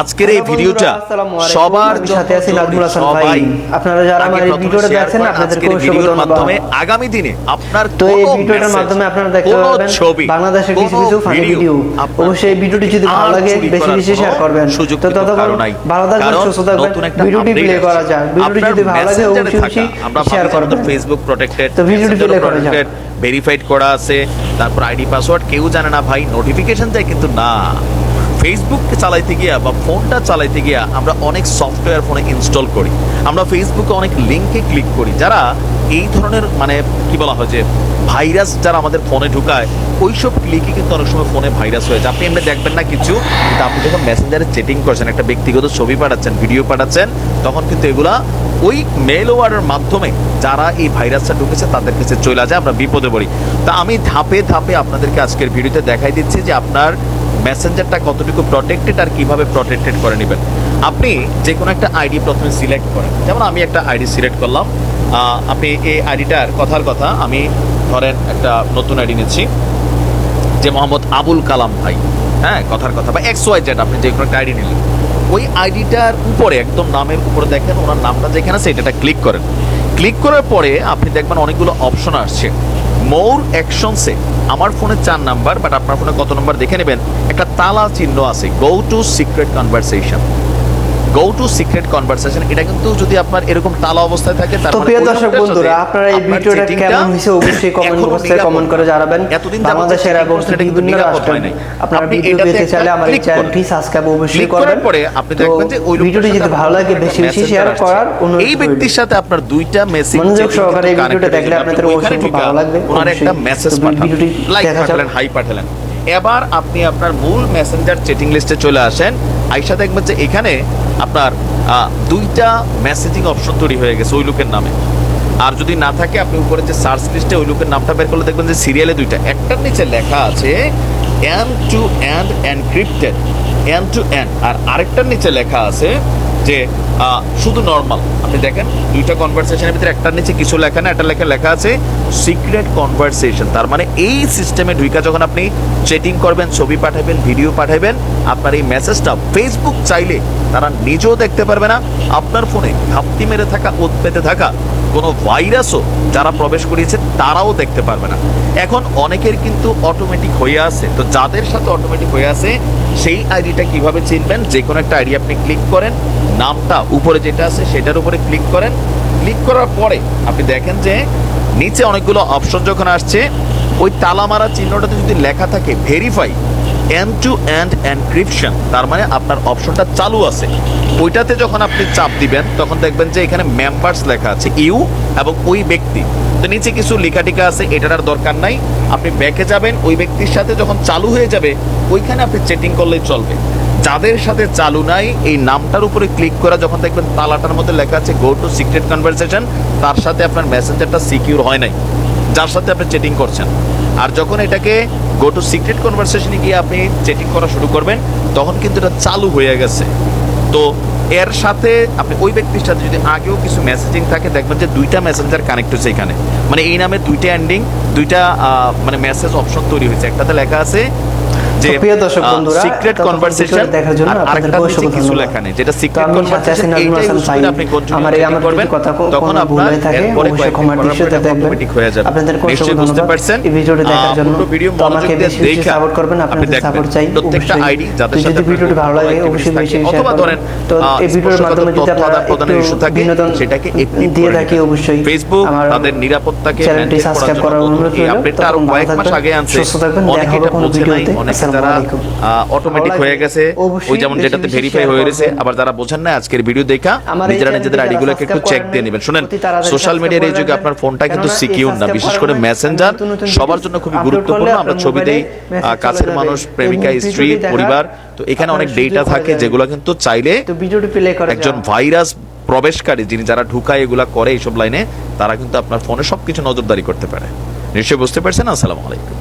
আজকের এই ভিডিওটা। সবার সাথে আছি নাজমুল হাসান ভাই। আপনারা যারা আমার এই ভিডিওটা দেখছেন, আপনাদেরকে ভিডিওর মাধ্যমে আগামী দিনে আপনার তো এই ভিডিওটার মাধ্যমে আপনারা দেখতে পাবেন বাংলাদেশের কিছু কিছু ফানি ভিডিও অবশ্যই এই ভিডিওটি যদি ভালো লাগে বেশি বেশি শেয়ার করবেন সুযোগ তো ততক্ষণ। ভালো থাকবেন সুস্থ থাকবেন ভিডিওটি প্লে করা যাক ভিডিওটি যদি ভালো লাগে অবশ্যই শেয়ার করবেন ফেসবুক প্রোটেক্টেড তো ভিডিওটি play করা যাক। ভেরিফাইড করা আছে তারপর আইডি পাসওয়ার্ড কেউ জানে না ভাই নোটিফিকেশন দেয় কিন্তু না ফেসবুক চালাইতে গিয়া বা ফোনটা চালাইতে গিয়া আমরা অনেক সফটওয়্যার ফোনে ইনস্টল করি। আমরা ফেসবুকে অনেক লিঙ্কে ক্লিক করি। যারা এই ধরনের মানে কি বলা হয় যে ভাইরাস যারা আমাদের ফোনে ঢুকায়, ওইসব ক্লিকে কিন্তু অনেক সময় ফোনে ভাইরাস হয়ে যায়। আপনি এমনি দেখবেন না কিছু, কিন্তু আপনি যখন মেসেঞ্জারে চেটিং করছেন, একটা ব্যক্তিগত ছবি পাঠাচ্ছেন ভিডিও পাঠাচ্ছেন, তখন কিন্তু এগুলা ওই মেল ওয়ার্ডের মাধ্যমে যারা এই ভাইরাসটা ঢুকেছে, তাদের কাছে চলে যায়, আমরা বিপদে পড়ি। তা আমি ধাপে ধাপে আপনাদেরকে আজকের ভিডিওতে দেখাই দিচ্ছি যে আপনার মেসেঞ্জারটা কতটুকু প্রটেক্টেড আর কীভাবে প্রটেক্টেড করে নেবেন? আপনি যে কোনো একটা আইডি প্রথমে সিলেক্ট করেন। যেমন আমি একটা আইডি সিলেক্ট করলাম। আপনি এই আইডিটার কথার কথা, আমি ধরেন একটা নতুন আইডি নিচ্ছি, যে মোহাম্মদ আবুল কালাম ভাই। হ্যাঁ কথার কথা, বা এক্স ওয়াই জেড আপনি যে কোনো একটা আইডি নিলেন। ওই আইডিটার উপরে, একদম নামের উপরে দেখেন, ওনার নামটা যেখানে আছে এটা ক্লিক করেন। ক্লিক করার পরে আপনি দেখবেন অনেকগুলো অপশন আসছে। মোর অ্যাকশনসে আমার ফোনে চার নাম্বার বাট আপনার ফোনে কত নাম্বার দেখে নেবেন। একটা তালা চিহ্ন আছে go to secret conversation go to secret conversation এটা কিন্তু যদি আপনার এরকম তালা অবস্থায় থাকে তার তো মানে প্রিয় দর্শক বন্ধুরা আপনারা এই ভিডিওটা কেমন হয়েছে অবশ্যই কমেন্ট বক্সে কমেন্ট করে জানাবেন। বাংলাদেশের এবং বিভিন্ন হয় নাই। আপনারা আপনি ভিডিও পেতে চাইলে আমার এই চ্যানেলটি সাবস্ক্রাইব অবশ্যই করবেন পরে আপনি দেখবেন যে ওই ভিডিওটি যদি ভালো লাগে বেশি বেশি শেয়ার করার অনুরোধ এই ব্যক্তির সাথে আপনার দুইটা মেসেজ মনোযোগ সহকারে এই ভিডিওটা দেখলে আপনাদের অবশ্যই ভালো লাগবে। ওনার একটা মেসেজ পাঠান। ভিডিওটি লাইক পাঠালেন হাই পাঠালেন। এবার আপনি আপনার মূল মেসেঞ্জার চেটিং লিস্টে চলে আসেন। আইসা দেখবেন যে এখানে আপনার দুইটা মেসেজিং অপশন তৈরি হয়ে গেছে ওই লোকের নামে। আর যদি না থাকে, আপনি উপরে যে সার্চ লিস্টে ওই লোকের নামটা বের করলে দেখবেন যে সিরিয়ালে দুইটা। একটার নিচে লেখা আছে end to end encrypted end to end আর আরেকটার নিচে লেখা আছে যে শুধু নর্মাল আপনি দেখেন, দুইটা কনভারসেশনের ভিতরে একটার নিচে কিছু লেখা না একটা লেখা লেখা আছে সিক্রেট কনভারসেশন তার মানে এই সিস্টেমে ঢুইকা যখন আপনি চেটিং করবেন, ছবি পাঠাবেন ভিডিও পাঠাবেন, আপনার এই মেসেজটা ফেসবুক চাইলে তারা নিজেও দেখতে পারবে না। আপনার ফোনে ঘাপটি মেরে থাকা, ওত পেতে থাকা কোনো ভাইরাসও যারা প্রবেশ করিয়েছে, তারাও দেখতে পারবে না। এখন অনেকের কিন্তু অটোমেটিক হয়ে আছে। তো যাদের সাথে অটোমেটিক হয়ে আছে সেই আইডিটা কীভাবে চিনবেন? যে কোনো একটা আইডি আপনি ক্লিক করেন, নামটা উপরে যেটা আছে সেটার উপরে ক্লিক করেন। ক্লিক করার পরে আপনি দেখেন যে নিচে অনেকগুলো অপশন যখন আসছে, ওই তালা মারা চিহ্নটাতে যদি লেখা থাকে verify end to end encryption, তার মানে আপনার অপশনটা চালু আছে। ওইটাতে যখন আপনি চাপ দিবেন, তখন দেখবেন যে এখানে মেম্বার্স লেখা আছে, ইউ এবং ওই ব্যক্তি। তো নিচে কিছু লেখাটিকা আছে, এটার আর দরকার নাই। আপনি ব্যাকে যাবেন, ওই ব্যক্তির সাথে যখন চালু হয়ে যাবে, ওইখানে আপনি চেটিং করলেই চলবে। যাদের সাথে চালু নাই, এই নামটার উপরে ক্লিক করা যখন দেখবেন তালাটার মধ্যে লেখা আছে গো টু সিক্রেট কনভারসেশন তার সাথে আপনার মেসেঞ্জারটা সিকিউর হয় নাই। যার সাথে আপনি চেটিং করছেন। আর যখন এটাকে গো টু সিক্রেট কনভারসেশনে গিয়ে আপনি চেটিং করা শুরু করবেন, তখন কিন্তু এটা চালু হয়ে গেছে। তো এর সাথে আপনি ওই ব্যক্তির সাথে যদি আগেও কিছু মেসেজিং থাকে, দেখবেন যে দুইটা মেসেঞ্জার কানেক্ট হয়েছে এখানে। মানে এই নামে দুইটা এন্ডিং দুইটা মানে মেসেজ অপশন তৈরি হয়েছে। একটাতে লেখা আছে যে প্রিয় দর্শক বন্ধুরা, সিক্রেট কনভারসেশন দেখার জন্য অসংখ্য কিছু লেখা নেই যেটা সিক্রেট কনভারসেশন আপনি আমার এই আমার কিছু কথা তখন আপনার থাকে, এরপরে অবশ্যই কয়েকদিন ক্ষমার দৃষ্টিতে দেখবেন। হয়ে অসংখ্য নিশ্চয়ই বুঝতে পারছেন এই ভিডিওটি দেখার জন্য। তো আমাকে বেশি বেশি support করবেন, আপনাদের support চাই, প্রত্যেকটা। আইডি যাদের সাথে যদি ভিডিওটি ভালো লাগে, অবশ্যই বেশি বেশি অথবা ধরেন তো এই ভিডিওর মাধ্যমে যদি আপনারা একটু থাকে, সেটাকে দিয়ে থাকি অবশ্যই ফেসবুক তাদের নিরাপত্তাকে চ্যানেলটি সাবস্ক্রাইব করার অনুরোধ রইল আপডেটটা আরও তখন কয়েক মাস আগে আনছে সুস্থ থাকবেন অনেকে দেখা হবে এটা কোনো নাই ভিডিওতে অনেকে অটোমেটিক হয়ে গেছে ওই যেমন যেটাতে ভেরিফাই হয়ে গেছে আবার যারা বোঝেন না আজকের ভিডিও দেখা নিজেরা নিজেদের আইডিগুলোকে একটু চেক দিয়ে নেবেন। শুনেন সোশ্যাল মিডিয়ার এই যুগে আপনার ফোনটা কিন্তু সিকিউর না বিশেষ করে মেসেঞ্জার সবার জন্য খুবই গুরুত্বপূর্ণ। আমরা কাছের মানুষ প্রেমিকা স্ত্রী পরিবার তো এখানে অনেক ডেটা থাকে যেগুলো কিন্তু চাইলে একজন ভাইরাস প্রবেশকারী যিনি যারা ঢুকায় এগুলা করে এইসব লাইনে তারা কিন্তু আপনার ফোনে সবকিছু নজরদারি করতে পারে। নিশ্চয়ই বুঝতে পারছেন? আসসালামু আলাইকুম।